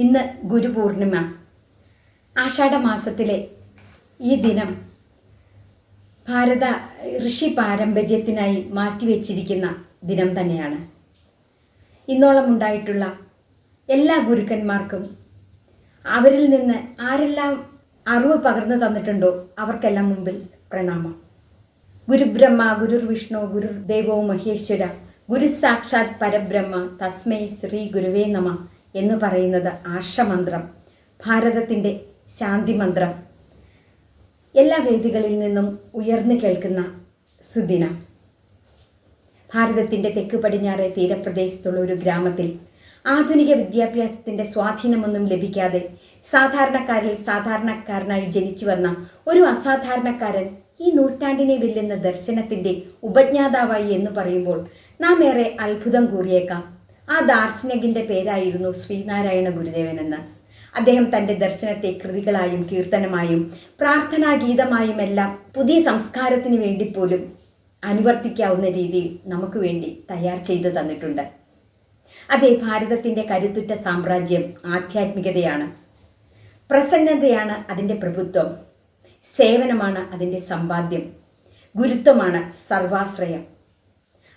ഇന്ന് ഗുരുപൂർണിമ ആഷാഢമാസത്തിലെ ഈ ദിനം ഭാരത ഋഷി പാരമ്പര്യത്തിനായി മാറ്റിവെച്ചിരിക്കുന്ന ദിനം തന്നെയാണ്. ഇന്നോളം ഉണ്ടായിട്ടുള്ള എല്ലാ ഗുരുക്കന്മാർക്കും അവരിൽ നിന്ന് ആരെല്ലാം അറിവ് പകർന്നു തന്നിട്ടുണ്ടോ അവർക്കെല്ലാം മുമ്പിൽ പ്രണാമം. ഗുരുബ്രഹ്മ ഗുരുർ വിഷ്ണു ഗുരുർ ദേവോ മഹേശ്വര ഗുരുസാക്ഷാത് പരബ്രഹ്മ തസ്മൈ ശ്രീ ഗുരുവേ നമ. എന്ന് പറയുന്നത് ആർഷമന്ത്രം ഭാരതത്തിന്റെ ശാന്തിമന്ത്രം. എല്ലാ വേദികളിൽ നിന്നും ഉയർന്നു കേൾക്കുന്ന സുദിന. ഭാരതത്തിന്റെ തെക്ക് പടിഞ്ഞാറ് തീരപ്രദേശത്തുള്ള ഒരു ഗ്രാമത്തിൽ ആധുനിക വിദ്യാഭ്യാസത്തിന്റെ സ്വാധീനമൊന്നും ലഭിക്കാതെ സാധാരണക്കാരിൽ സാധാരണക്കാരനായി ജനിച്ചു വന്ന ഒരു അസാധാരണക്കാരൻ ഈ നൂറ്റാണ്ടിനെ വെല്ലുന്ന ദർശനത്തിന്റെ ഉപജ്ഞാതാവായി എന്ന് പറയുമ്പോൾ നാം ഏറെ അത്ഭുതം കൂറിയേക്കാം. ആ ദാർശനികന്റെ പേരായിരുന്നു ശ്രീനാരായണ ഗുരുദേവൻ എന്ന്. അദ്ദേഹം തന്റെ ദർശനത്തെ കൃതികളായും കീർത്തനമായും പ്രാർത്ഥനാഗീതമായും എല്ലാം പുതിയ സംസ്കാരത്തിന് വേണ്ടി പോലും അനുവർത്തിക്കാവുന്ന രീതിയിൽ നമുക്ക് വേണ്ടി തയ്യാർ ചെയ്തു തന്നിട്ടുണ്ട്. അതെ ഭാരതത്തിന്റെ കരുത്തുറ്റ സാമ്രാജ്യം ആധ്യാത്മികതയാണ്. പ്രസന്നതയാണ് അതിന്റെ പ്രഭുത്വം. സേവനമാണ് അതിന്റെ സമ്പാദ്യം. ഗുരുത്വമാണ് സർവാശ്രയം.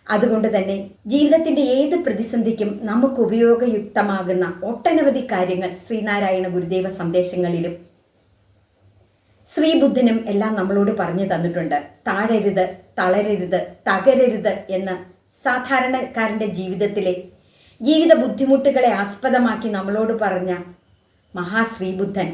അതുകൊണ്ട് തന്നെ ജീവിതത്തിന്റെ ഏത് പ്രതിസന്ധിക്കും നമുക്ക് ഉപയോഗയുക്തമാകുന്ന ഒട്ടനവധി കാര്യങ്ങൾ ശ്രീനാരായണ ഗുരുദേവ സന്ദേശങ്ങളിലും ശ്രീബുദ്ധനും എല്ലാം നമ്മളോട് പറഞ്ഞു തന്നിട്ടുണ്ട്. താഴരുത് തളരരുത് തകരരുത് എന്ന് സാധാരണക്കാരന്റെ ജീവിതത്തിലെ ജീവിത ബുദ്ധിമുട്ടുകളെ ആസ്പദമാക്കി നമ്മളോട് പറഞ്ഞ മഹാശ്രീബുദ്ധൻ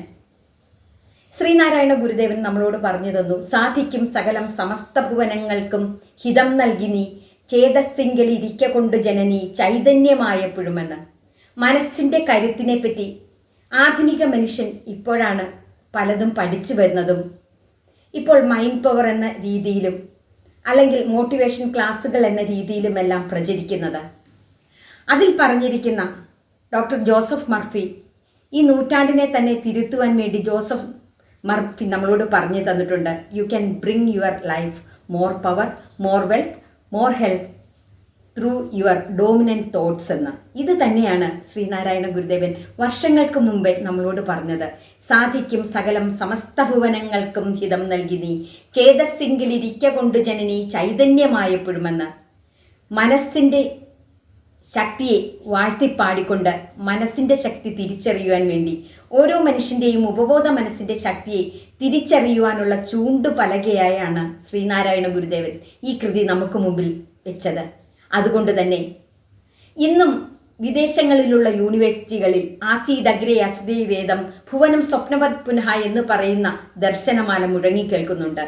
ശ്രീനാരായണ ഗുരുദേവൻ നമ്മളോട് പറഞ്ഞു തന്നു സാധിക്കും സകലം സമസ്ത ഭുവനങ്ങൾക്കും ഹിതം നൽകി നീ ചേതസ്സിങ്കൽ ഇരിക്ക കൊണ്ട് ജനനി ചൈതന്യമായപ്പോഴുമെന്ന്. മനസ്സിന്റെ കരുത്തിനെപ്പറ്റി ആധുനിക മനുഷ്യൻ ഇപ്പോഴാണ് പലതും പഠിച്ചു വരുന്നതും. ഇപ്പോൾ മൈൻഡ് പവർ എന്ന രീതിയിലും അല്ലെങ്കിൽ മോട്ടിവേഷൻ ക്ലാസ്സുകൾ എന്ന രീതിയിലുമെല്ലാം പ്രചരിക്കുന്നത്. അതിൽ പറഞ്ഞിരിക്കുന്ന ഡോക്ടർ ജോസഫ് മർഫി ഈ നൂറ്റാണ്ടിനെ തന്നെ തിരുത്തുവാൻ വേണ്ടി ജോസഫ് മർഫി നമ്മളോട് പറഞ്ഞു തന്നിട്ടുണ്ട്. You can bring your life more power more wealth more health through your dominant thoughts എന്ന്. ഇത് തന്നെയാണ് ശ്രീനാരായണ ഗുരുദേവൻ വർഷങ്ങൾക്ക് മുമ്പേ നമ്മളോട് പറഞ്ഞത്. സാധിക്കും സകലം സമസ്ത ഭുവനങ്ങൾക്കും ഹിതം നൽകി നീ. ചേതസ്സിങ്കിലിരിക്ക കൊണ്ട് ജനനി ചൈതന്യമായപ്പോഴുമെന്ന് മനസ്സിന്റെ ശക്തിയെ വാഴ്ത്തിപ്പാടിക്കൊണ്ട് മനസ്സിന്റെ ശക്തി തിരിച്ചറിയുവാൻ വേണ്ടി ഓരോ മനുഷ്യന്റെയും ഉപബോധ മനസ്സിന്റെ ശക്തിയെ തിരിച്ചറിയുവാനുള്ള ചൂണ്ടുപലകയായാണ് ശ്രീനാരായണ ഗുരുദേവൻ ഈ കൃതി നമുക്ക് മുമ്പിൽ വെച്ചത്. അതുകൊണ്ട് തന്നെ ഇന്നും വിദേശങ്ങളിലുള്ള യൂണിവേഴ്സിറ്റികളിൽ ആസീദ് അഗ്രേ അസുദേ വേദം ഭുവനം സ്വപ്നവത് പുനഃ എന്ന് പറയുന്ന ദർശനമാല മുഴങ്ങിക്കേൾക്കുന്നുണ്ട്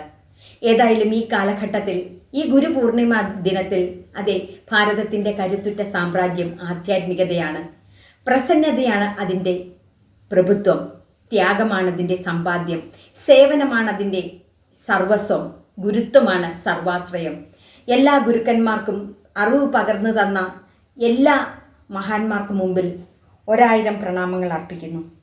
ഏതായാലും ഈ കാലഘട്ടത്തിൽ ഈ ഗുരു പൂർണിമ ദിനത്തിൽ അതെ ഭാരതത്തിന്റെ കരുത്തുറ്റ സാമ്രാജ്യം ആധ്യാത്മികതയാണ്. പ്രസന്നതയാണ് അതിന്റെ പ്രഭുത്വം. ത്യാഗമാണ് അതിന്റെ സമ്പാദ്യം. സേവനമാണ് അതിന്റെ സർവസ്വം. ഗുരുത്വമാണ് സർവാശ്രയം. എല്ലാ ഗുരുക്കന്മാർക്കും അറിവ് പകർന്നു തന്ന എല്ലാ മഹാന്മാർക്കും മുമ്പിൽ ഒരായിരം പ്രണാമങ്ങൾ അർപ്പിക്കുന്നു.